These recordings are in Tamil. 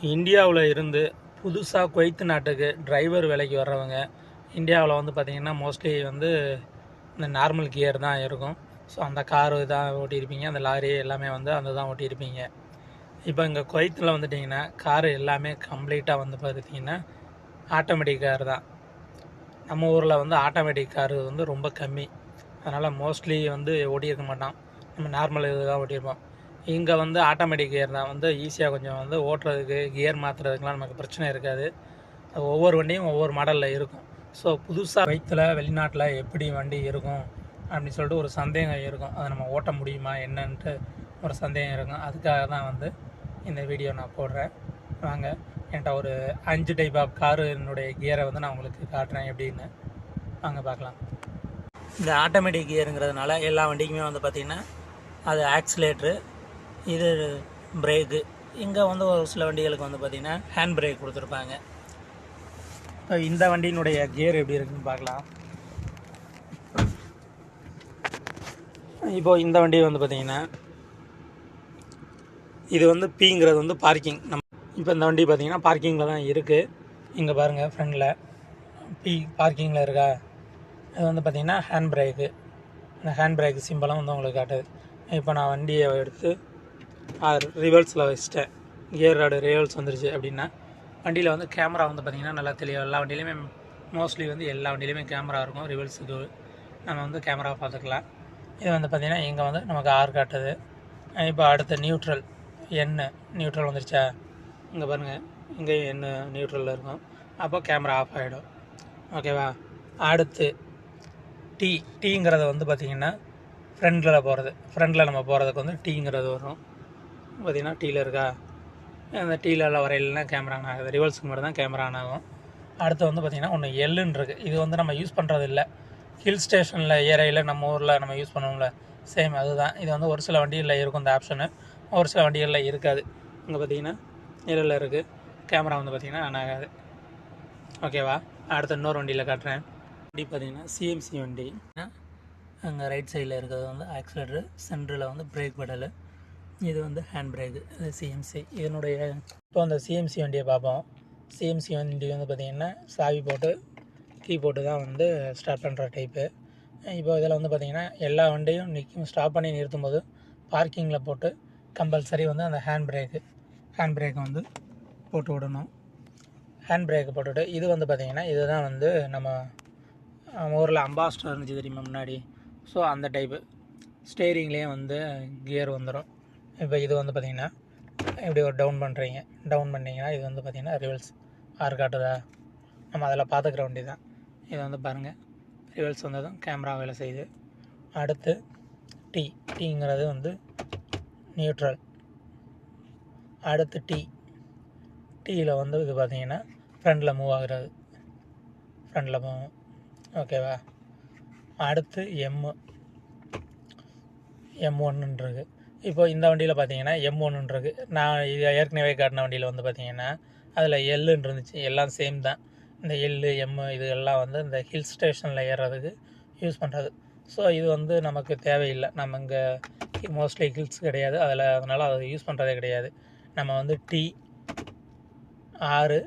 இந்தியாவில் இருந்து புதுசாக குவைத்து நாட்டுக்கு டிரைவர் வேலைக்கு வர்றவங்க இந்தியாவில் வந்து பார்த்திங்கன்னா மோஸ்ட்லி வந்து இந்த நார்மல் கியர் தான் இருக்கும். ஸோ அந்த காரு தான் ஓட்டியிருப்பீங்க அந்த லாரி எல்லாமே வந்து அந்த தான் ஓட்டியிருப்பீங்க. இப்போ இங்கே குவைத்தில் வந்துட்டிங்கன்னா காரு எல்லாமே கம்ப்ளீட்டாக வந்து பார்த்திங்கன்னா ஆட்டோமேட்டிக் கார் தான். நம்ம ஊரில் வந்து ஆட்டோமேட்டிக் காரு வந்து ரொம்ப கம்மி. அதனால் மோஸ்ட்லி வந்து ஓட்டியிருக்க மாட்டான். நம்ம நார்மல் இது தான் ஓட்டியிருப்போம். இங்கே வந்து ஆட்டோமேட்டிக் கியர் தான். வந்து ஈஸியாக கொஞ்சம் வந்து ஓட்டுறதுக்கு கியர் மாற்றுறதுக்குலாம் நமக்கு பிரச்சனை இருக்காது. ஒவ்வொரு வண்டியும் ஒவ்வொரு மாடலில் இருக்கும். ஸோ புதுசாக வயிற்றில் வெளிநாட்டில் எப்படி வண்டி இருக்கும் அப்படின்னு சொல்லிட்டு ஒரு சந்தேகம் இருக்கும். அதை நம்ம ஓட்ட முடியுமா என்னன்ட்டு ஒரு சந்தேகம் இருக்கும். அதுக்காக தான் வந்து இந்த வீடியோ நான் போடுறேன். வாங்க என்கிட்ட ஒரு அஞ்சு டைப் ஆஃப் காருனுடைய கியரை வந்து நான் உங்களுக்கு காட்டுறேன். எப்படின்னு வாங்க பார்க்கலாம். இந்த ஆட்டோமேட்டிக் கியருங்கிறதுனால எல்லா வண்டிக்குமே வந்து பார்த்திங்கன்னா அது ஆக்சிலேட்ரு இது பிரேக்கு இங்கே வந்து ஒரு சில வண்டிகளுக்கு வந்து பார்த்திங்கன்னா ஹேண்ட் பிரேக் கொடுத்துருப்பாங்க. இப்போ இந்த வண்டியினுடைய கியர் எப்படி இருக்குன்னு பார்க்கலாம். இப்போது இந்த வண்டி வந்து பார்த்திங்கன்னா இது வந்து பிங்கிறது வந்து பார்க்கிங் நம்ம இப்போ இந்த வண்டி பார்த்திங்கன்னா பார்க்கிங்கில் தான் இருக்குது இங்கே பாருங்கள் ஃப்ரண்டில் பி பார்க்கிங்கில் இருக்கா? இது வந்து பார்த்திங்கன்னா ஹேண்ட் பிரேக்கு இந்த ஹேண்ட் பிரேக் சிம்பிளாக வந்து உங்களுக்கு காட்டுது. இப்போ நான் வண்டியை எடுத்து ரிவர்ஸில் வச்சிட்டேன். கியர் ராடு ரிவர்ஸ் வந்துருச்சு அப்படின்னா வண்டியில் வந்து கேமரா வந்து பார்த்திங்கன்னா நல்லா தெளிவாக எல்லா வண்டியிலையுமே மோஸ்ட்லி வந்து எல்லா வண்டியிலையுமே கேமரா இருக்கும். ரிவர்ஸுக்கு நம்ம வந்து கேமரா பார்த்துக்கலாம். இது வந்து பார்த்திங்கன்னா இங்கே வந்து நமக்கு ஆறு காட்டுது. இப்போ அடுத்த நியூட்ரல் எண்ணு நியூட்ரல் வந்துருச்சா? இங்கே பாருங்கள் இங்கே எண்ணு நியூட்ரலில் இருக்கும். அப்போ கேமரா ஆஃப் ஆகிடும் ஓகேவா அடுத்து டீ டீங்கிறது வந்து பார்த்திங்கன்னா ஃப்ரெண்டில் போகிறது ஃப்ரெண்டில் நம்ம போகிறதுக்கு வந்து டீங்கிறது வரும். பார்த்திங்கன்னா டீயில் இருக்கா? அந்த டீலெல்லாம் வரையிலனா கேமரா ஆன் ஆகுது. ரிவல்ஸுக்கு மட்டும் தான் கேமரா ஆன் ஆகும். அடுத்து வந்து பார்த்திங்கன்னா ஒன்று எல்லுன்னு இருக்குது இது வந்து நம்ம யூஸ் பண்ணுறது இல்லை. ஹில் ஸ்டேஷனில் ஏரியில் நம்ம ஊரில் நம்ம யூஸ் பண்ணுவோம்ல. சேம் அதுதான். இது வந்து ஒரு சில வண்டிகளில் இருக்கும் இந்த ஆப்ஷனு ஒரு சில வண்டிகளில் இருக்காது. இங்கே பார்த்தீங்கன்னா எல்லில் இருக்குது கேமரா வந்து பார்த்திங்கன்னா ஆன் ஆகாது. ஓகேவா அடுத்து இன்னொரு வண்டியில் காட்டுறேன். வண்டி பார்த்தீங்கன்னா சிஎம்சி வண்டி. அங்கே ரைட் சைடில் இருக்கிறது வந்து ஆக்சிலேட்டரு சென்டரில் வந்து பிரேக் பெடலு இது வந்து ஹேண்ட் பிரேக்கு இது சிஎம்சி இதனுடைய இப்போ அந்த சிஎம்சி வண்டியை பார்ப்போம். சிஎம்சி வண்டி வந்து பார்த்திங்கன்னா சாவி போட்டு கீ போட்டு தான் வந்து ஸ்டார்ட் பண்ணுற டைப்பு இப்போ இதில் வந்து பார்த்திங்கன்னா எல்லா வண்டியும் நிற்கும் ஸ்டாப் பண்ணி நிறுத்தும் போது பார்க்கிங்கில் போட்டு கம்பல்சரி வந்து அந்த ஹேண்ட் பிரேக்கு ஹேண்ட் பிரேக்கை வந்து போட்டு விடணும். ஹேண்ட் பிரேக்கை போட்டுவிட்டு இது வந்து பார்த்திங்கன்னா இதுதான் வந்து நம்ம நம்ம ஊரில் அம்பாஸ்டர் இருந்துச்சு தெரியுமா முன்னாடி? ஸோ அந்த டைப்பு ஸ்டேரிங்லேயே வந்து கியர் வந்துடும் இப்போ இது வந்து பார்த்திங்கன்னா இப்படி ஒரு டவுன் பண்ணுறீங்க டவுன் பண்ணிங்கன்னா இது வந்து பார்த்திங்கன்னா ரிவல்ஸ் ஆறு காட்டுதா? நம்ம அதில் பார்த்துக்கிற வண்டி தான் இது வந்து பாருங்கள் ரிவல்ஸ் வந்ததும் கேமரா வேலை செய்யுது. அடுத்து டி டீங்கிறது வந்து நியூட்ரல் அடுத்து டி டீயில் வந்து இது பார்த்திங்கன்னா ஃப்ரண்டில் மூவ் ஆகுறது. ஃப்ரண்டில் மூவ் ஓகேவா அடுத்து எம்மு எம் ஒன்றுன்றது இப்போ இந்த வண்டியில் பார்த்தீங்கன்னா எம் ஒன்றுன்றது நான் இது ஏற்கனவே காட்டின வண்டியில் வந்து பார்த்தீங்கன்னா அதில் எல்லுன்னு இருந்துச்சு. எல்லாம் சேம் தான். இந்த எல்லு எம்மு இது எல்லாம் வந்து இந்த ஹில் ஸ்டேஷனில் ஏறுறதுக்கு யூஸ் பண்ணுறது ஸோ இது வந்து நமக்கு தேவையில்லை. நம்ம இங்கே மோஸ்ட்லி ஹில்ஸ் கிடையாது. அதில் அதனால் அதை யூஸ் பண்ணுறதே கிடையாது. நம்ம வந்து டி ஆறு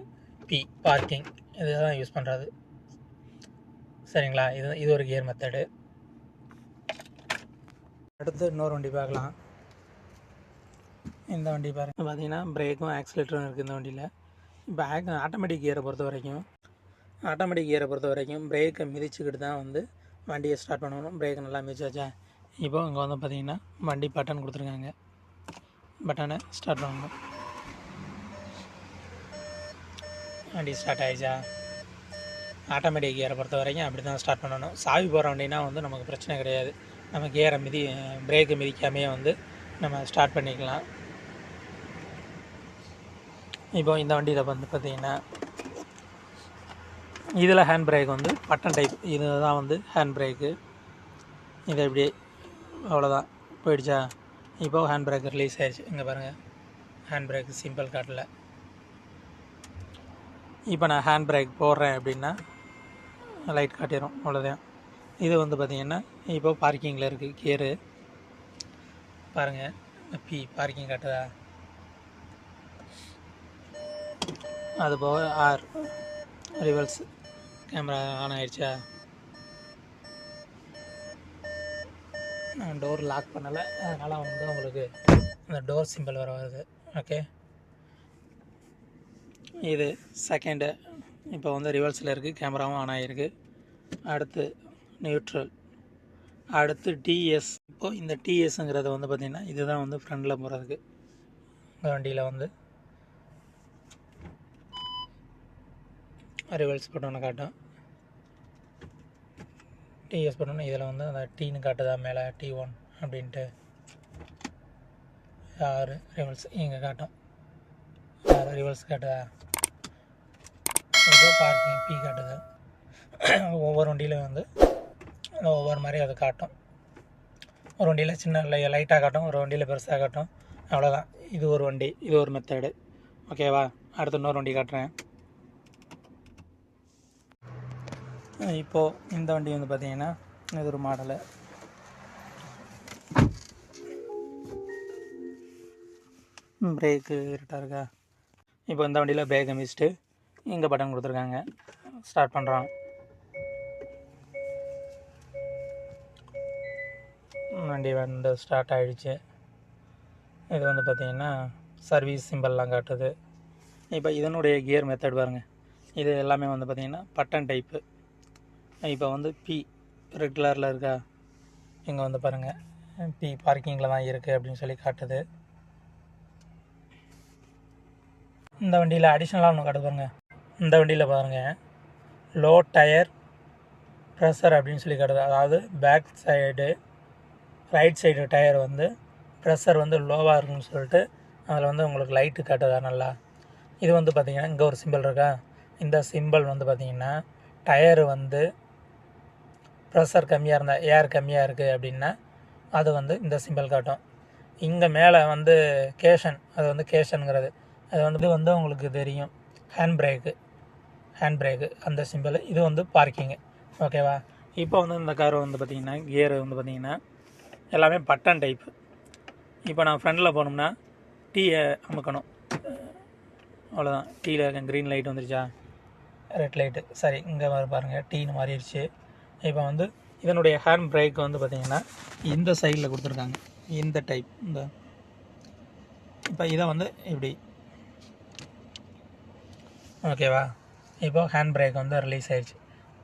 பி பார்க்கிங் இதுதான் யூஸ் பண்ணுறது சரிங்களா? இது இது ஒரு கியர் மெத்தடு அடுத்து இன்னொரு வண்டி பார்க்கலாம். இந்த வண்டி பாருங்க. பார்த்தீங்கன்னா பிரேக்கும் ஆக்சிலேட்டரும் இருக்குது இந்த வண்டியில். இப்போ ஆக் ஆட்டோமேட்டிக் கியரை பொறுத்த வரைக்கும் ஆட்டோமேட்டிக் கியரை பொறுத்த வரைக்கும் பிரேக்கை மிதிச்சுக்கிட்டு தான் வந்து வண்டியை ஸ்டார்ட் பண்ணணும். பிரேக் நல்லா மிதிச்சாச்சா? இப்போ இங்கே வந்து பார்த்தீங்கன்னா வண்டி பட்டன் கொடுத்துருக்காங்க. பட்டனை ஸ்டார்ட் பண்ணணும். வண்டி ஸ்டார்ட் ஆயிடுச்சா? ஆட்டோமேட்டிக் கியரை பொறுத்த வரைக்கும் அப்படி தான் ஸ்டார்ட் பண்ணணும். சாவி போகிற வண்டினா வந்து நமக்கு பிரச்சனை கிடையாது. நம்ம கியரை மிதி பிரேக்கை மிதிக்காமையே வந்து நம்ம ஸ்டார்ட் பண்ணிக்கலாம். இப்போ இந்த வண்டியில் வந்து பார்த்திங்கன்னா இதில் ஹேண்ட் பிரேக் வந்து பட்டன் டைப் இது தான் வந்து ஹேண்ட் பிரேக்கு இதை இப்படி அவ்வளோதான் போயிடுச்சா? இப்போ ஹேண்ட் பிரேக் ரிலீஸ் ஆயிடுச்சு இங்கே பாருங்கள் ஹேண்ட் பிரேக் சிம்பிள் காட்டில். இப்போ நான் ஹேண்ட் பிரேக் போடுறேன் அப்படின்னா லைட் காட்டிடும் அவ்வளோதான் இது வந்து பார்த்திங்கன்னா இப்போ பார்க்கிங்கில் இருக்குது கேரு பாருங்கள் பி பார்க்கிங் காட்டுதா? அது போக ஆர் ரிவல்ஸ் கேமரா ஆன் ஆயிடுச்சா? நான் டோர் லாக் பண்ணலை. அதனால் வந்து உங்களுக்கு அந்த டோர் சிம்பிள் வர வருது. ஓகே இது செகண்டு இப்போ வந்து ரிவர்ஸில் இருக்குது கேமராவும் ஆன் ஆகிருக்கு அடுத்து நியூட்ரல் அடுத்து டிஎஸ் இப்போது இந்த டிஎஸ்ங்கிறது வந்து பார்த்திங்கன்னா இதுதான் வந்து ஃப்ரண்டில் போகிறதுக்கு வண்டியில் வந்து. ரிவல்ஸ் பட்டனை காட்டும். டிஎஸ் பட்டன் இதில் வந்து அந்த டீன்னு காட்டுதா மேலே? டி ஒன் அப்படின்ட்டு. ஆறு ரிவல்ஸ் இங்கே காட்டும். ஆறு ரிவல்ஸ் காட்டுதா? இப்போ பார்க்கிங் பி காட்டுது. ஒவ்வொரு வண்டியிலையும் வந்து ஒவ்வொரு மாதிரி அது காட்டும். ஒரு வண்டியில் சின்ன லைட்டாக காட்டும் ஒரு வண்டியில் பெருசாக காட்டும். அவ்வளோதான் இது ஒரு வண்டி இது ஒரு மெத்தடு ஓகேவா அடுத்து இன்னொரு வண்டி காட்டுறேன். இப்போது இந்த வண்டி வந்து பார்த்தீங்கன்னா இது ஒரு மாடலு. பிரேக்கு இருட்டாக இருக்கா? இப்போ இந்த வண்டியில் பிரேக்கை மிஸ்ட்டு இங்கே பட்டன் கொடுத்துருக்காங்க. ஸ்டார்ட் பண்ணுறான் வண்டி வந்து ஸ்டார்ட் ஆகிடுச்சு இது வந்து பார்த்திங்கன்னா சர்வீஸ் சிம்பிள்லாம் காட்டுது. இப்போ இதனுடைய கியர் மெத்தட் பாருங்கள் இது எல்லாமே வந்து பார்த்திங்கன்னா பட்டன் டைப்பு இப்போ வந்து பி ரெட் கலரில் இருக்கா? இங்கே வந்து பாருங்கள் பி பார்க்கிங்கில் தான் இருக்குது அப்படின்னு சொல்லி காட்டுது. இந்த வண்டியில் அடிஷ்னலாக ஒன்று காட்டு பாருங்கள் இந்த வண்டியில் பாருங்கள் லோ டயர் ப்ரெஷர் அப்படின்னு சொல்லி காட்டுது. அதாவது back side right side tyre வந்து ப்ரெஷர் வந்து லோவாக இருக்குன்னு சொல்லிட்டு அதில் வந்து உங்களுக்கு லைட்டு காட்டுதா நல்லா? இது வந்து பார்த்திங்கன்னா இங்கே ஒரு சிம்பிள் இருக்கா? இந்த சிம்பிள் வந்து பார்த்திங்கன்னா டயர் வந்து ப்ரெஷர் கம்மியாக இருந்தால் ஏர் கம்மியாக இருக்குது அப்படின்னா அது வந்து இந்த சிம்பிள் காட்டும். இங்கே மேலே வந்து கேஷன் அது வந்து கேஷனுங்கிறது அது வந்து வந்து உங்களுக்கு தெரியும். ஹேண்ட் பிரேக்கு ஹேண்ட் பிரேக்கு அந்த சிம்பிள் இது வந்து பார்க்கிங்கு ஓகேவா இப்போ வந்து இந்த கார் வந்து பார்த்திங்கன்னா கியர் வந்து பார்த்திங்கன்னா எல்லாமே பட்டன் டைப்பு இப்போ நான் ஃப்ரண்டில் போனோம்னா டீயை அமுக்கணும். அவ்வளோதான் டீயில் க்ரீன் லைட் வந்துருச்சா? ரெட் லைட்டு சரி இங்கே பாருங்கள் டீன்னு மாறிடுச்சு. இப்போ வந்து இதனுடைய ஹேண்ட் பிரேக் வந்து பார்த்திங்கன்னா இந்த சைடில் கொடுத்துருக்காங்க. இந்த டைப் இந்த. இப்போ இதை வந்து இப்படி. ஓகேவா இப்போ ஹேண்ட் பிரேக் வந்து ரிலீஸ் ஆயிடுச்சு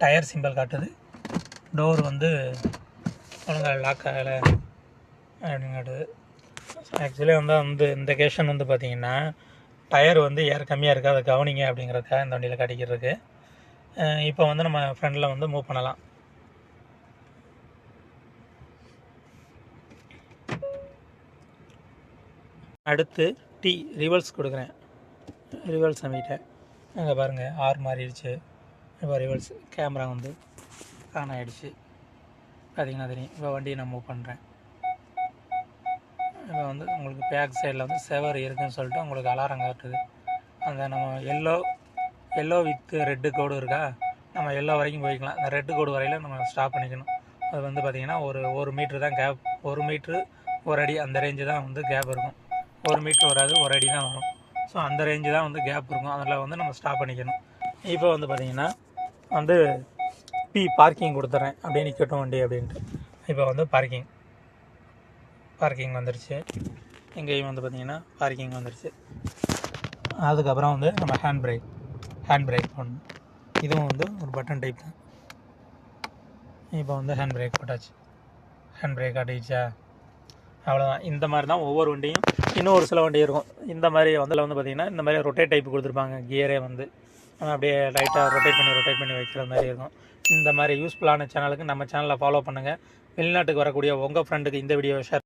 டயர் சிம்பிள் காட்டுது. டோர் வந்து ஒழுங்காக லாக் ஆகலை அப்படின்னு காட்டுது. ஆக்சுவலி வந்து வந்து இந்த கேஷன் வந்து பார்த்திங்கன்னா டயர் வந்து ஏர் கம்மியாக இருக்குது அதை கவனிங்க அப்படிங்கிறதுக்காக இந்த வண்டியில் காட்டிக்கிறதுக்கு இப்போ வந்து நம்ம ஃப்ரெண்டில் வந்து மூவ் பண்ணலாம். அடுத்து டி ரிவல்ஸ் கொடுக்குறேன். ரிவல்ஸ் அமைக்கிட்டேன் அங்கே பாருங்கள் ஆர் மாறிடுச்சு. இப்போ ரிவல்ஸ் கேமரா வந்து ஆன் ஆகிடுச்சு பார்த்தீங்கன்னா தெரியும். இப்போ வண்டியை நான் மூவ் பண்ணுறேன் இப்போ வந்து உங்களுக்கு பேக் சைடில் வந்து செவர் இருக்குதுன்னு சொல்லிட்டு உங்களுக்கு அலாரம் காட்டுது. அந்த நம்ம எல்லோ எல்லோ வித் ரெட்டு கோடு இருக்கா? நம்ம எல்லோ வரைக்கும் போய்க்கலாம். அந்த ரெட்டு கோடு வரையில நம்ம ஸ்டாப் பண்ணிக்கணும். அது வந்து பார்த்திங்கன்னா ஒரு ஒரு மீட்ரு தான் கேப் ஒரு மீட்ரு ஒரு அடி அந்த ரேஞ்சு தான் வந்து கேப் இருக்கும். ஒரு மீட்ரு வராது ஒரு அடி தான் வரும். ஸோ அந்த ரேஞ்சு தான் வந்து கேப் இருக்கும். அதில் வந்து நம்ம ஸ்டாப் பண்ணிக்கணும். இப்போ வந்து பார்த்திங்கன்னா வந்து பி பார்க்கிங் கொடுத்துட்றேன் அப்படியே நிற்கட்டும் வண்டி அப்படின்ட்டு. இப்போ வந்து பார்க்கிங் பார்க்கிங் வந்துருச்சு. இங்கேயும் வந்து பார்த்திங்கன்னா பார்க்கிங் வந்துருச்சு. அதுக்கப்புறம் வந்து நம்ம ஹேண்ட் பிரேக் ஹேண்ட் பிரேக் போடணும் இதுவும் வந்து ஒரு பட்டன் டைப் தான். இப்போ வந்து ஹேண்ட் பிரேக் போட்டாச்சு. ஹேண்ட் பிரேக் காட்டிடுச்சா அவ்வளோதான் இந்த மாதிரி தான் ஒவ்வொரு வண்டியும் இன்னும் ஒரு சில வண்டி இருக்கும். இந்த மாதிரி வந்தில் வந்து பார்த்திங்கன்னா இந்த மாதிரி ரொட்டேட் டைப் கொடுத்துருப்பாங்க. கியரே வந்து அப்படியே லைட்டாக ரொட்டேட் பண்ணி ரொட்டேட் பண்ணி வைக்கிற மாதிரி இருக்கும். இந்த மாதிரி யூஸ்ஃபுல்லான சேனலுக்கு நம்ம சேனலை ஃபாலோ பண்ணுங்கள் வெளிநாட்டுக்கு வரக்கூடிய உங்கள் ஃப்ரெண்டுக்கு இந்த வீடியோ ஷேர்